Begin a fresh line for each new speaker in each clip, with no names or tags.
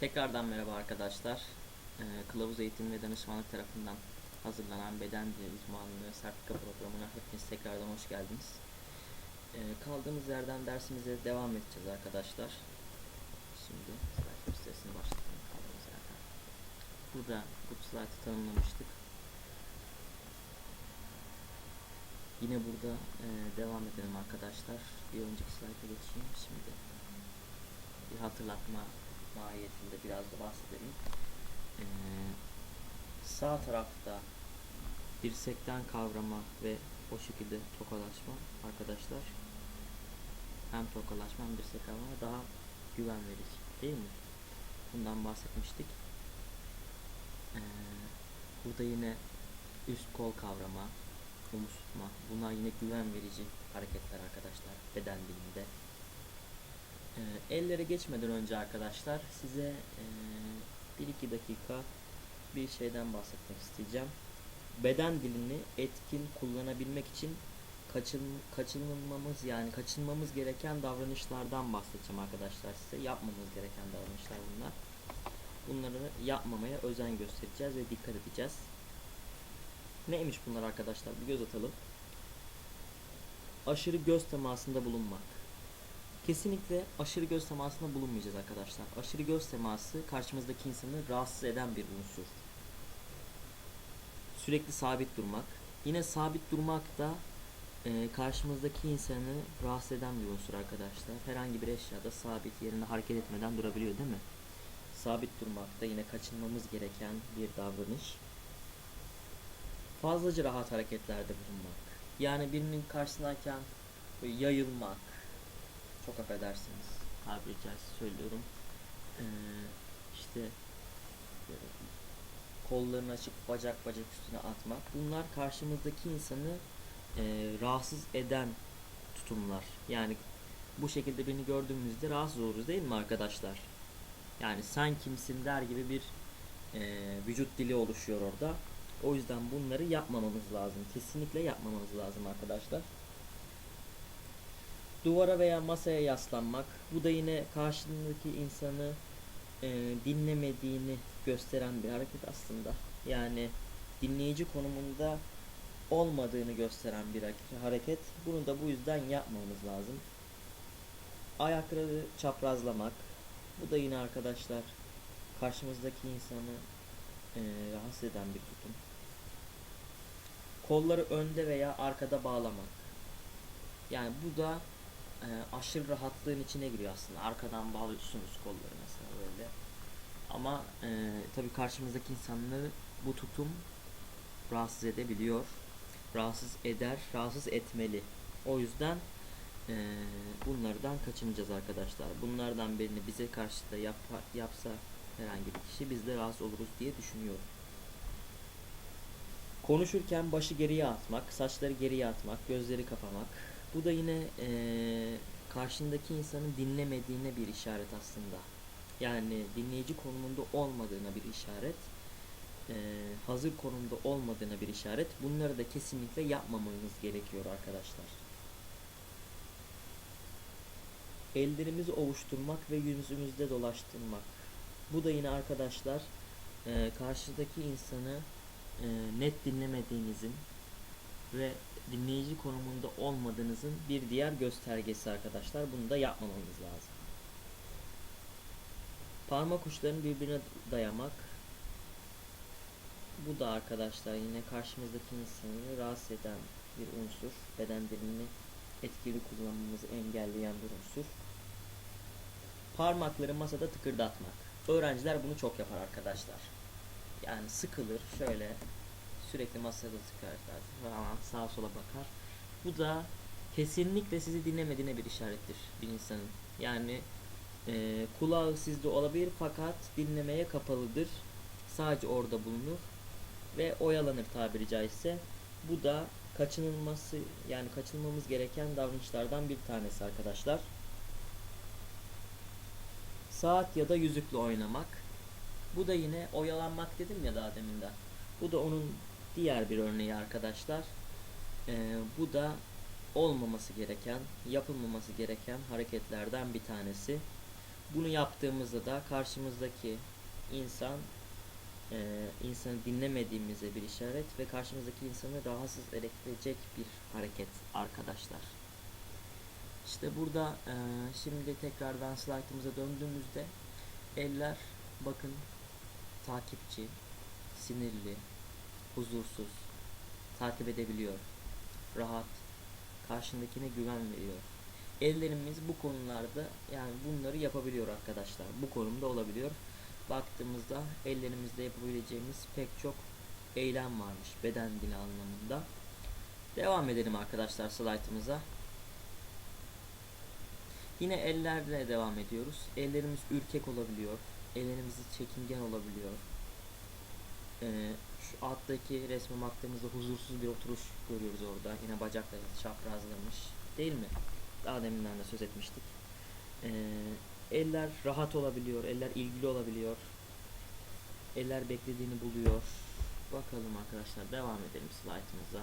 Tekrardan merhaba arkadaşlar. Ee, Kılavuz Eğitim ve Danışmanlık tarafından hazırlanan beden dili uzmanlığı sertifika programına hepiniz tekrardan hoş geldiniz. Ee, kaldığımız yerden dersimize devam edeceğiz arkadaşlar. Şimdi slide kaldığımız yerden. Burada bu slide'ı tanımlamıştık. Yine burada e, devam edelim arkadaşlar. Bir önceki slide'a geçeyim şimdi. Bir hatırlatma mahiyetinde biraz da bahsedelim. Ee, sağ tarafta dirsekten kavrama ve o şekilde tokalaşma arkadaşlar hem tokalaşma hem dirsek kavrama daha güven verici değil mi? Bundan bahsetmiştik. Ee, burada yine üst kol kavrama, omuz tutma bunlar yine güven verici hareketler arkadaşlar beden dilinde. Ee, ellere geçmeden önce arkadaşlar size e, 1-2 dakika bir şeyden bahsetmek isteyeceğim. Beden dilini etkin kullanabilmek için kaçın, kaçınılmamız yani kaçınmamız gereken davranışlardan bahsedeceğim arkadaşlar size. Yapmamız gereken davranışlar bunlar. Bunları yapmamaya özen göstereceğiz ve dikkat edeceğiz. Neymiş bunlar arkadaşlar? Bir göz atalım. Aşırı göz temasında bulunmak. Kesinlikle aşırı göz temasında bulunmayacağız arkadaşlar. Aşırı göz teması karşımızdaki insanı rahatsız eden bir unsur. Sürekli sabit durmak. Yine sabit durmak da e, karşımızdaki insanı rahatsız eden bir unsur arkadaşlar. Herhangi bir eşyada sabit yerinde hareket etmeden durabiliyor değil mi? Sabit durmak da yine kaçınmamız gereken bir davranış. Fazlaca rahat hareketlerde bulunmak. Yani birinin karşısındayken yayılmak, çok affedersiniz. Tabiri caizse söylüyorum. Ee, işte kollarını açıp bacak bacak üstüne atmak. Bunlar karşımızdaki insanı e, rahatsız eden tutumlar. Yani bu şekilde birini gördüğümüzde rahatsız oluruz değil mi arkadaşlar? Yani sen kimsin der gibi bir e, vücut dili oluşuyor orada. O yüzden bunları yapmamamız lazım. Kesinlikle yapmamamız lazım arkadaşlar duvara veya masaya yaslanmak. Bu da yine karşındaki insanı e, dinlemediğini gösteren bir hareket aslında. Yani dinleyici konumunda olmadığını gösteren bir hareket. Bunu da bu yüzden yapmamız lazım. Ayakları çaprazlamak. Bu da yine arkadaşlar karşımızdaki insanı e, rahatsız eden bir tutum. Kolları önde veya arkada bağlamak. Yani bu da e, aşırı rahatlığın içine giriyor aslında. Arkadan bağlıyorsunuz kolları mesela böyle. Ama e, tabii karşımızdaki insanları bu tutum rahatsız edebiliyor. Rahatsız eder, rahatsız etmeli. O yüzden e, bunlardan kaçınacağız arkadaşlar. Bunlardan birini bize karşı da yap, yapsa herhangi bir kişi biz de rahatsız oluruz diye düşünüyorum. Konuşurken başı geriye atmak, saçları geriye atmak, gözleri kapamak, bu da yine e, karşındaki insanın dinlemediğine bir işaret aslında. Yani dinleyici konumunda olmadığına bir işaret. E, hazır konumda olmadığına bir işaret. Bunları da kesinlikle yapmamamız gerekiyor arkadaşlar. Ellerimizi ovuşturmak ve yüzümüzde dolaştırmak. Bu da yine arkadaşlar e, karşıdaki insanı e, net dinlemediğinizin ve dinleyici konumunda olmadığınızın bir diğer göstergesi arkadaşlar. Bunu da yapmamamız lazım. Parmak uçlarını birbirine dayamak. Bu da arkadaşlar yine karşımızdaki insanı rahatsız eden bir unsur. Beden dilini etkili kullanmamızı engelleyen bir unsur. Parmakları masada tıkırdatmak. Öğrenciler bunu çok yapar arkadaşlar. Yani sıkılır şöyle sürekli masada tıkarlar falan sağa sola bakar. Bu da kesinlikle sizi dinlemediğine bir işarettir bir insanın. Yani e, kulağı sizde olabilir fakat dinlemeye kapalıdır. Sadece orada bulunur ve oyalanır tabiri caizse. Bu da kaçınılması yani kaçınmamız gereken davranışlardan bir tanesi arkadaşlar. Saat ya da yüzükle oynamak. Bu da yine oyalanmak dedim ya daha deminden. Bu da onun diğer bir örneği arkadaşlar. Ee, bu da olmaması gereken, yapılmaması gereken hareketlerden bir tanesi. Bunu yaptığımızda da karşımızdaki insan e, insanı dinlemediğimize bir işaret ve karşımızdaki insanı rahatsız edecek bir hareket arkadaşlar. İşte burada e, şimdi tekrardan slaytımıza döndüğümüzde eller bakın takipçi, sinirli, huzursuz, takip edebiliyor, rahat, karşındakine güven veriyor. Ellerimiz bu konularda yani bunları yapabiliyor arkadaşlar. Bu konumda olabiliyor. Baktığımızda ellerimizde yapabileceğimiz pek çok eylem varmış beden dili anlamında. Devam edelim arkadaşlar slaytımıza. Yine ellerle devam ediyoruz. Ellerimiz ürkek olabiliyor. Ellerimiz çekingen olabiliyor. Ee, şu alttaki resme baktığımızda huzursuz bir oturuş görüyoruz orada. Yine bacakları çaprazlamış. Değil mi? Daha deminden de söz etmiştik. Ee, eller rahat olabiliyor. Eller ilgili olabiliyor. Eller beklediğini buluyor. Bakalım arkadaşlar devam edelim slaytımıza.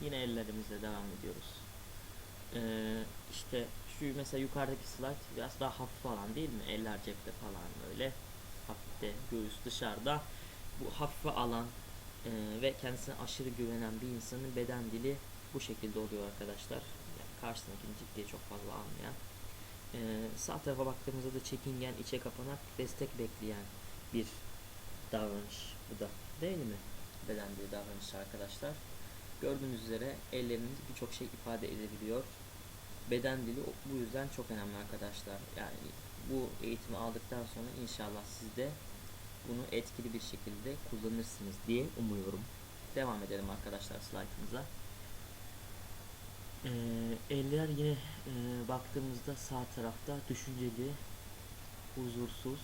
Yine ellerimizle devam ediyoruz. Ee, işte şu mesela yukarıdaki slide biraz daha hafif falan değil mi? Eller cepte falan böyle. Hafifte göğüs dışarıda. Bu hafife alan e, ve kendisine aşırı güvenen bir insanın beden dili bu şekilde oluyor arkadaşlar. Yani karşısındakini ciddiye çok fazla almayan. Ee, sağ tarafa baktığımızda da çekingen, içe kapanak, destek bekleyen bir davranış bu da değil mi? Beden dili davranışı arkadaşlar. Gördüğünüz üzere ellerimiz birçok şey ifade edebiliyor. Beden dili bu yüzden çok önemli arkadaşlar. Yani bu eğitimi aldıktan sonra inşallah siz de bunu etkili bir şekilde kullanırsınız diye umuyorum. Devam edelim arkadaşlar slaytımıza. Ee, eller yine e, baktığımızda sağ tarafta düşünceli, huzursuz,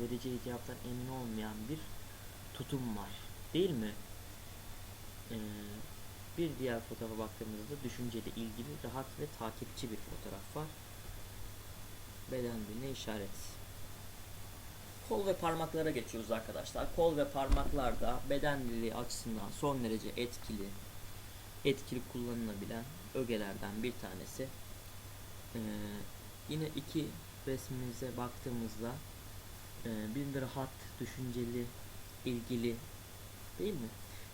vereceği cevaptan emin olmayan bir tutum var. Değil mi? Ee, bir diğer fotoğrafa baktığımızda düşünceli, ilgili, rahat ve takipçi bir fotoğraf var. Beden diline işaret. Kol ve parmaklara geçiyoruz arkadaşlar. Kol ve parmaklarda beden dili açısından son derece etkili, etkili kullanılabilen ögelerden bir tanesi. Ee, yine iki resmimize baktığımızda e, birinde rahat, düşünceli, ilgili değil mi?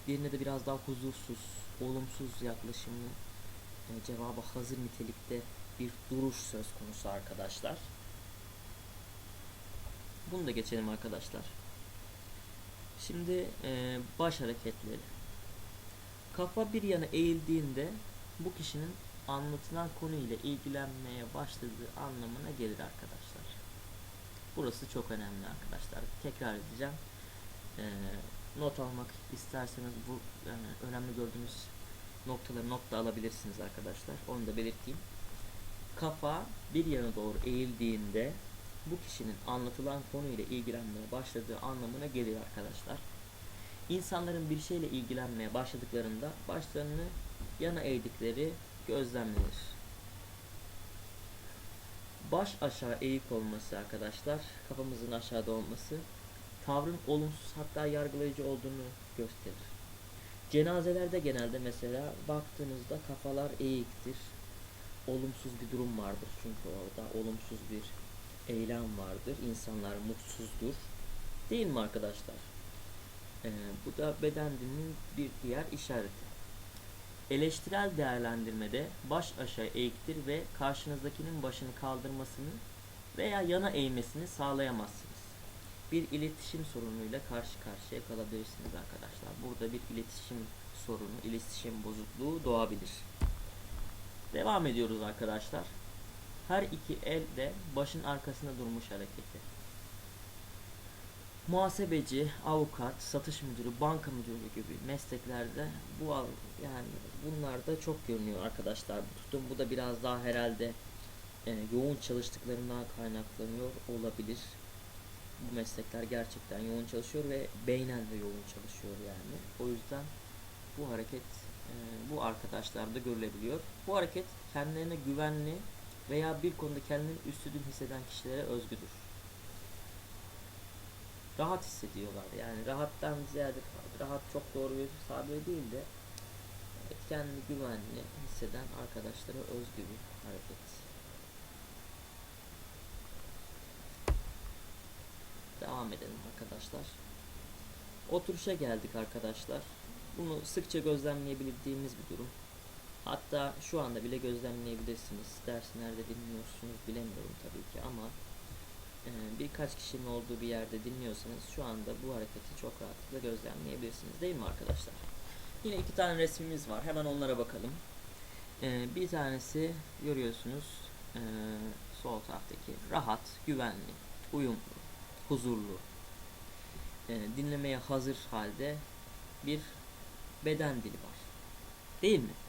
Diğerinde de biraz daha huzursuz, olumsuz yaklaşımlı, e, cevaba hazır nitelikte bir duruş söz konusu arkadaşlar. Bunu da geçelim arkadaşlar. Şimdi e, baş hareketleri. Kafa bir yana eğildiğinde bu kişinin anlatılan konuyla ilgilenmeye başladığı anlamına gelir arkadaşlar. Burası çok önemli arkadaşlar. Tekrar edeceğim. Ee, not almak isterseniz bu yani önemli gördüğünüz noktaları not da alabilirsiniz arkadaşlar. Onu da belirteyim. Kafa bir yana doğru eğildiğinde bu kişinin anlatılan konuyla ilgilenmeye başladığı anlamına gelir arkadaşlar. İnsanların bir şeyle ilgilenmeye başladıklarında başlarını yana eğdikleri gözlemlenir. Baş aşağı eğik olması arkadaşlar, kafamızın aşağıda olması tavrın olumsuz hatta yargılayıcı olduğunu gösterir. Cenazelerde genelde mesela baktığınızda kafalar eğiktir. Olumsuz bir durum vardır çünkü orada olumsuz bir eylem vardır. İnsanlar mutsuzdur. Değil mi arkadaşlar? Ee, bu da beden dilinin bir diğer işareti. Eleştirel değerlendirmede baş aşağı eğiktir ve karşınızdakinin başını kaldırmasını veya yana eğmesini sağlayamazsınız. Bir iletişim sorunuyla karşı karşıya kalabilirsiniz arkadaşlar. Burada bir iletişim sorunu, iletişim bozukluğu doğabilir. Devam ediyoruz arkadaşlar. Her iki el de başın arkasında durmuş hareketi. Muhasebeci, avukat, satış müdürü, banka müdürü gibi mesleklerde bu yani bunlar da çok görünüyor arkadaşlar. Bu tutum bu da biraz daha herhalde e, yoğun çalıştıklarından kaynaklanıyor olabilir. Bu meslekler gerçekten yoğun çalışıyor ve beynen de yoğun çalışıyor yani. O yüzden bu hareket e, bu arkadaşlarda görülebiliyor. Bu hareket kendilerine güvenli veya bir konuda kendini üstün hisseden kişilere özgüdür. Rahat hissediyorlar yani rahattan ziyade rahat çok doğru bir tabir değil de evet, kendini güvenli hisseden arkadaşlara özgü bir hareket. devam edelim arkadaşlar. Oturuşa geldik arkadaşlar. Bunu sıkça gözlemleyebildiğimiz bir durum. Hatta şu anda bile gözlemleyebilirsiniz. Dersi nerede dinliyorsunuz bilemiyorum tabii ki ama e, birkaç kişinin olduğu bir yerde dinliyorsanız şu anda bu hareketi çok rahatlıkla gözlemleyebilirsiniz değil mi arkadaşlar? Yine iki tane resmimiz var. Hemen onlara bakalım. E, bir tanesi görüyorsunuz e, sol taraftaki rahat, güvenli, uyumlu, huzurlu, dinlemeye hazır halde bir beden dili var. Değil mi?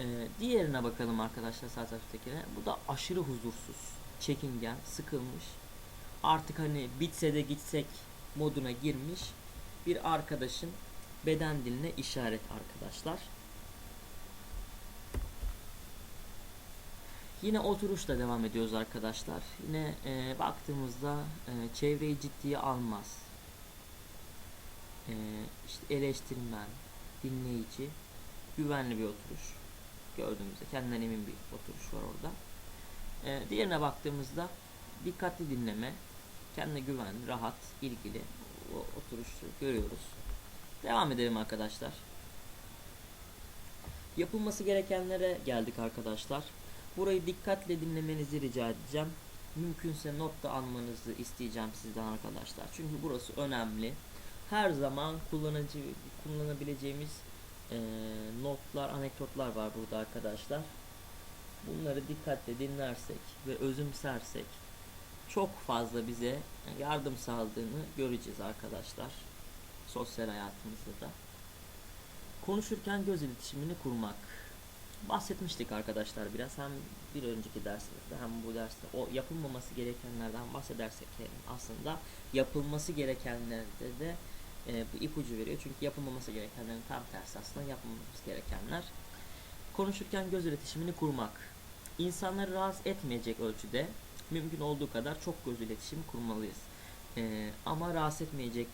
E, diğerine bakalım arkadaşlar sağ taraftakine. Bu da aşırı huzursuz, çekingen, sıkılmış. Artık hani bitse de gitsek moduna girmiş bir arkadaşın beden diline işaret arkadaşlar. Yine oturuşla devam ediyoruz arkadaşlar. Yine e, baktığımızda e, çevreyi ciddiye almaz. E, işte eleştirmen, dinleyici, güvenli bir oturuş. Gördüğümüzde kendinden emin bir oturuş var orada. E, diğerine baktığımızda dikkatli dinleme, kendine güven, rahat, ilgili o oturuşu görüyoruz. Devam edelim arkadaşlar. Yapılması gerekenlere geldik arkadaşlar. Burayı dikkatle dinlemenizi rica edeceğim. Mümkünse not da almanızı isteyeceğim sizden arkadaşlar. Çünkü burası önemli. Her zaman kullanıcı kullanabileceğimiz e, notlar, anekdotlar var burada arkadaşlar. Bunları dikkatle dinlersek ve özümsersek çok fazla bize yardım sağladığını göreceğiz arkadaşlar. Sosyal hayatımızda da. Konuşurken göz iletişimini kurmak bahsetmiştik arkadaşlar biraz hem bir önceki dersimizde hem bu derste o yapılmaması gerekenlerden bahsedersek aslında yapılması gerekenlerde de e, bu ipucu veriyor. Çünkü yapılmaması gerekenlerin tam tersi aslında yapılmaması gerekenler. Konuşurken göz iletişimini kurmak. İnsanları rahatsız etmeyecek ölçüde mümkün olduğu kadar çok göz iletişimi kurmalıyız. E, ama rahatsız etmeyecek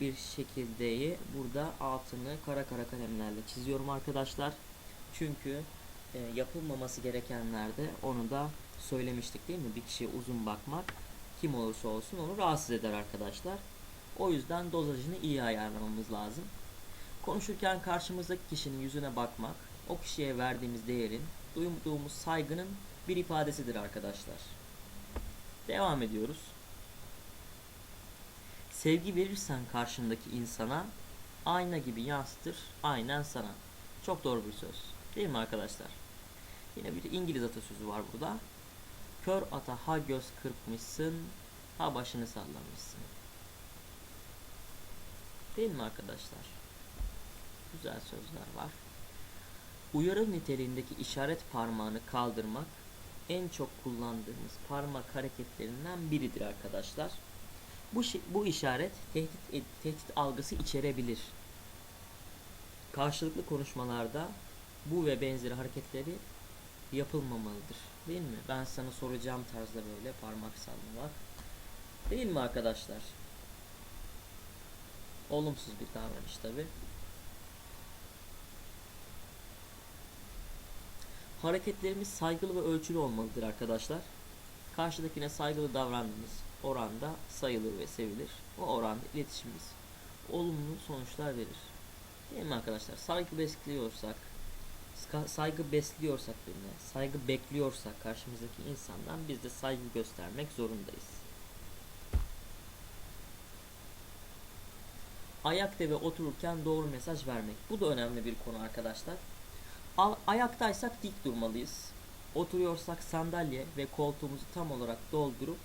bir şekildeyi burada altını kara kara kalemlerle çiziyorum arkadaşlar. Çünkü e, yapılmaması gerekenlerde onu da söylemiştik değil mi? Bir kişiye uzun bakmak kim olursa olsun onu rahatsız eder arkadaşlar. O yüzden dozajını iyi ayarlamamız lazım. Konuşurken karşımızdaki kişinin yüzüne bakmak, o kişiye verdiğimiz değerin, duyduğumuz saygının bir ifadesidir arkadaşlar. Devam ediyoruz. Sevgi verirsen karşındaki insana ayna gibi yansıtır aynen sana. Çok doğru bir söz. Değil mi arkadaşlar? Yine bir İngiliz atasözü var burada. Kör ata ha göz kırpmışsın, ha başını sallamışsın. Değil mi arkadaşlar? Güzel sözler var. Uyarı niteliğindeki işaret parmağını kaldırmak en çok kullandığımız parmak hareketlerinden biridir arkadaşlar. Bu, bu işaret tehdit, tehdit algısı içerebilir. Karşılıklı konuşmalarda bu ve benzeri hareketleri yapılmamalıdır. Değil mi? Ben sana soracağım tarzda böyle parmak sallamak. Değil mi arkadaşlar? Olumsuz bir davranış tabi. Hareketlerimiz saygılı ve ölçülü olmalıdır arkadaşlar. Karşıdakine saygılı davrandığımız oranda sayılır ve sevilir. O oranda iletişimimiz olumlu sonuçlar verir. Değil mi arkadaşlar? Saygı besliyorsak, saygı besliyorsak birine, saygı bekliyorsak karşımızdaki insandan biz de saygı göstermek zorundayız. Ayakta ve otururken doğru mesaj vermek. Bu da önemli bir konu arkadaşlar. Ayaktaysak dik durmalıyız. Oturuyorsak sandalye ve koltuğumuzu tam olarak doldurup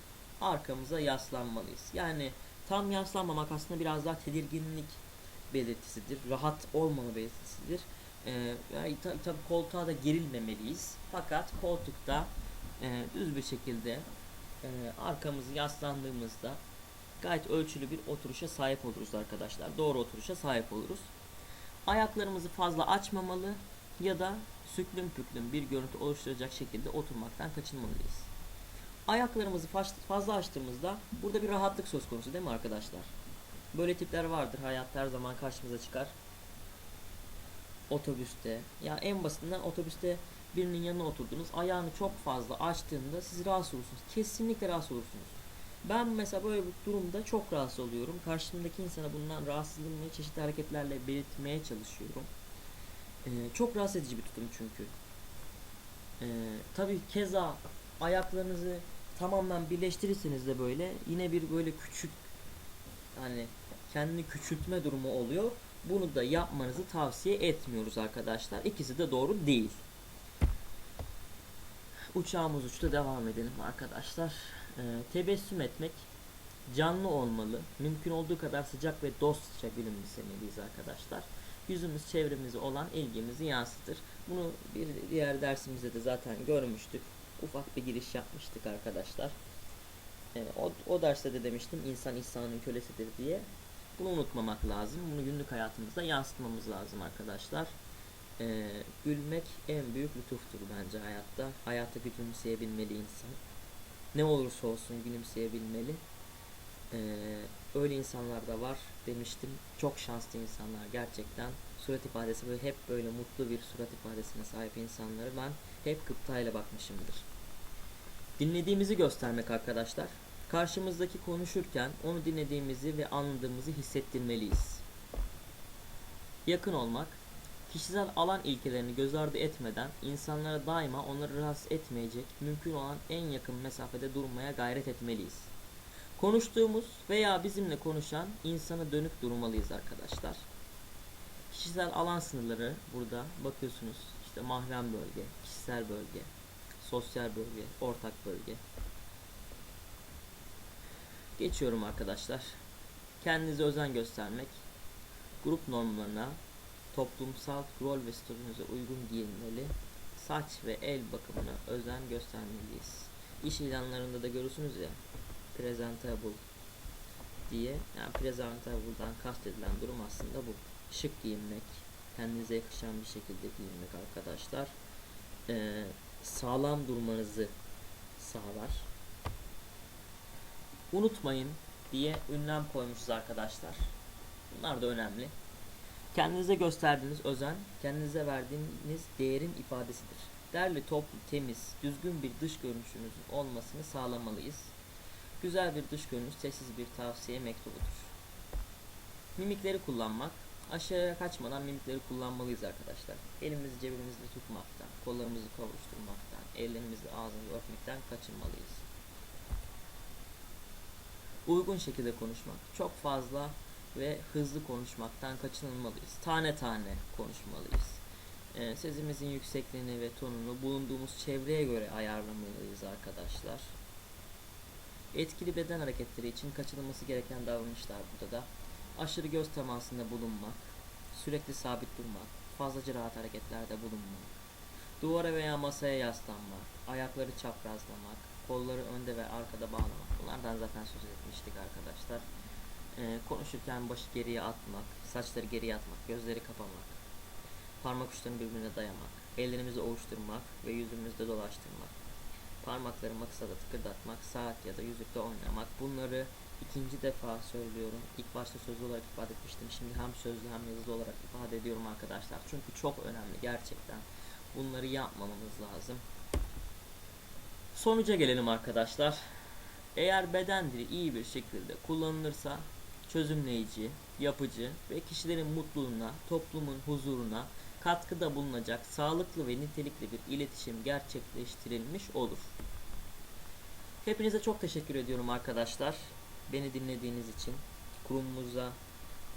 arkamıza yaslanmalıyız. Yani tam yaslanmamak aslında biraz daha tedirginlik belirtisidir. Rahat olmama belirtisidir. Ee, yani tabi tabi koltuğa da gerilmemeliyiz. Fakat koltukta e, düz bir şekilde e, arkamızı yaslandığımızda gayet ölçülü bir oturuşa sahip oluruz arkadaşlar. Doğru oturuşa sahip oluruz. Ayaklarımızı fazla açmamalı ya da süklüm püklüm bir görüntü oluşturacak şekilde oturmaktan kaçınmalıyız. Ayaklarımızı fazla açtığımızda burada bir rahatlık söz konusu değil mi arkadaşlar? Böyle tipler vardır. Hayatta her zaman karşımıza çıkar. Otobüste. Ya en basitinden otobüste birinin yanına oturdunuz. Ayağını çok fazla açtığında siz rahatsız olursunuz. Kesinlikle rahatsız olursunuz. Ben mesela böyle bir durumda çok rahatsız oluyorum. Karşımdaki insana bundan rahatsızlığımı çeşitli hareketlerle belirtmeye çalışıyorum. Ee, çok rahatsız edici bir tutum çünkü. Ee, tabii keza ayaklarınızı tamamen birleştirirseniz de böyle yine bir böyle küçük hani kendini küçültme durumu oluyor. Bunu da yapmanızı tavsiye etmiyoruz arkadaşlar. İkisi de doğru değil. Uçağımız uçtu devam edelim arkadaşlar. Ee, tebessüm etmek canlı olmalı. Mümkün olduğu kadar sıcak ve dostça gülümsemeliyiz arkadaşlar. Yüzümüz çevremize olan ilgimizi yansıtır. Bunu bir diğer dersimizde de zaten görmüştük. Ufak bir giriş yapmıştık arkadaşlar. Ee, o, o derste de demiştim insan insanın kölesidir diye. Bunu unutmamak lazım. Bunu günlük hayatımızda yansıtmamız lazım arkadaşlar. Ee, gülmek en büyük lütuftur bence hayatta. Hayata gülümseyebilmeli insan. Ne olursa olsun gülümseyebilmeli. Ee, öyle insanlar da var demiştim. Çok şanslı insanlar gerçekten. Surat ifadesi böyle hep böyle mutlu bir surat ifadesine sahip insanları ben hep gıptayla bakmışımdır. Dinlediğimizi göstermek arkadaşlar. Karşımızdaki konuşurken onu dinlediğimizi ve anladığımızı hissettirmeliyiz. Yakın olmak, kişisel alan ilkelerini göz ardı etmeden insanlara daima onları rahatsız etmeyecek, mümkün olan en yakın mesafede durmaya gayret etmeliyiz. Konuştuğumuz veya bizimle konuşan insana dönük durmalıyız arkadaşlar. Kişisel alan sınırları burada bakıyorsunuz. İşte mahrem bölge, kişisel bölge, sosyal bölge, ortak bölge. Geçiyorum arkadaşlar. Kendinize özen göstermek, grup normlarına, toplumsal rol ve statünüze uygun giyinmeli, saç ve el bakımına özen göstermeliyiz. İş ilanlarında da görürsünüz ya, presentable diye. Yani presentable'dan kastedilen durum aslında bu. Şık giyinmek, kendinize yakışan bir şekilde giyinmek arkadaşlar. Ee, sağlam durmanızı sağlar. Unutmayın diye ünlem koymuşuz arkadaşlar. Bunlar da önemli. Kendinize gösterdiğiniz özen, kendinize verdiğiniz değerin ifadesidir. Derli, toplu, temiz, düzgün bir dış görünüşünüzün olmasını sağlamalıyız. Güzel bir dış görünüş sessiz bir tavsiye mektubudur. Mimikleri kullanmak, aşağıya kaçmadan mimikleri kullanmalıyız arkadaşlar. Elimizi cebimizde tutmaktan, kollarımızı kavuşturmaktan, ellerimizi ağzımızı örtmekten kaçınmalıyız. Uygun şekilde konuşmak, çok fazla ve hızlı konuşmaktan kaçınılmalıyız. Tane tane konuşmalıyız. Ee, sesimizin yüksekliğini ve tonunu bulunduğumuz çevreye göre ayarlamalıyız arkadaşlar. Etkili beden hareketleri için kaçınılması gereken davranışlar burada da. Aşırı göz temasında bulunmak, sürekli sabit durmak, fazlaca rahat hareketlerde bulunmak, duvara veya masaya yaslanmak, ayakları çaprazlamak, kolları önde ve arkada bağlamak. Bunlardan zaten söz etmiştik arkadaşlar. Ee, konuşurken başı geriye atmak, saçları geriye atmak, gözleri kapamak, parmak uçlarını birbirine dayamak, ellerimizi ovuşturmak ve yüzümüzde dolaştırmak, parmakları maksada tıkırdatmak, saat ya da yüzükte oynamak. Bunları ikinci defa söylüyorum. İlk başta sözlü olarak ifade etmiştim. Şimdi hem sözlü hem yazılı olarak ifade ediyorum arkadaşlar. Çünkü çok önemli gerçekten. Bunları yapmamamız lazım. Sonuca gelelim arkadaşlar. Eğer beden dili iyi bir şekilde kullanılırsa çözümleyici, yapıcı ve kişilerin mutluluğuna, toplumun huzuruna katkıda bulunacak sağlıklı ve nitelikli bir iletişim gerçekleştirilmiş olur. Hepinize çok teşekkür ediyorum arkadaşlar. Beni dinlediğiniz için, kurumumuza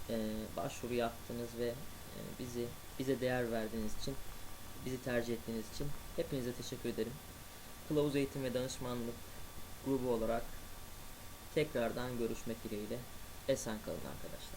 e, başvuru yaptığınız ve e, bizi bize değer verdiğiniz için, bizi tercih ettiğiniz için hepinize teşekkür ederim. Kılavuz Eğitim ve Danışmanlık grubu olarak tekrardan görüşmek dileğiyle. Esen kalın arkadaşlar.